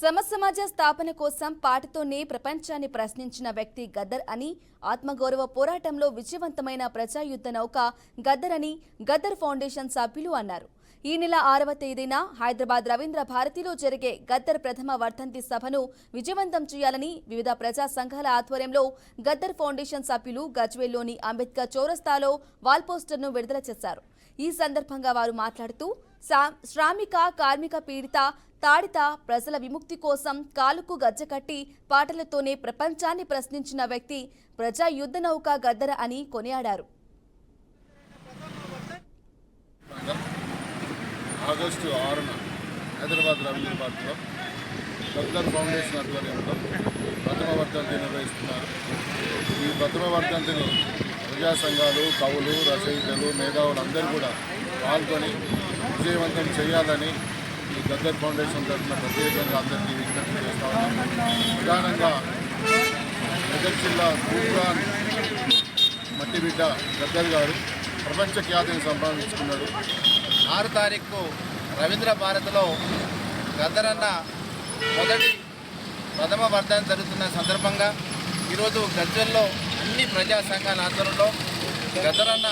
సమసమాజ స్థాపన కోసం పాటతోనే ప్రపంచాన్ని ప్రశ్నించిన వ్యక్తి గద్దర్ అని ఆత్మగౌరవ పోరాటంలో విజయవంతమైన ప్రజాయుద్ధ నౌక గద్దర్ అని గద్దర్ ఫౌండేషన్ సభ్యులు అన్నారు. ఈ నెల ఆరవ తేదీన హైదరాబాద్ రవీంద్ర భారతిలో జరిగే గద్దర్ ప్రథమ వర్ధంతి సభను విజయవంతం చేయాలని వివిధ ప్రజా సంఘాల ఆధ్వర్యంలో గద్దర్ ఫౌండేషన్ సభ్యులు గజ్వేల్లోని అంబేద్కర్ చౌరస్తాలో వాల్పోస్టర్ను విడుదల చేశారు. ఈ సందర్భంగా వారు మాట్లాడుతూ శ్రామిక కార్మిక పీడిత తాడిత ప్రజల విముక్తి కోసం కాలుకు గజ్జకట్టి పాటలతోనే ప్రపంచాన్ని ప్రశ్నించిన వ్యక్తి ప్రజా యుద్ధ నౌక గద్దర అని కొనియాడారు. ఆగస్టు ఆరున హైదరాబాద్ రవీంద్ర పార్క్లో గద్దర్ ఫౌండేషన్ ఆధ్వర్యంలో ప్రథమ వర్ధంతి నిర్వహిస్తున్నారు. ఈ ప్రథమ వర్ధంతిని ప్రజా సంఘాలు కవులు రచయితలు మేధావులు అందరూ కూడా పాల్గొని విజయవంతం చేయాలని ఈ గద్దర్ ఫౌండేషన్ తరఫున ప్రత్యేకంగా అందరికీ విజ్ఞప్తి చేస్తా ఉన్నాం. ప్రధానంగా మెదక్ జిల్లా మట్టి మట్టిబిడ్డ గద్దర్ గారు ప్రపంచ ఖ్యాతిని సంపాదించుకున్నాడు. ఆరు తారీఖు రవీంద్ర భారత్లో గద్దరన్న మొదటి ప్రథమ వర్ధన జరుగుతున్న సందర్భంగా ఈరోజు గజ్వెల్లో అన్ని ప్రజా సంఘాల ఆధ్వర్యంలో గదరన్న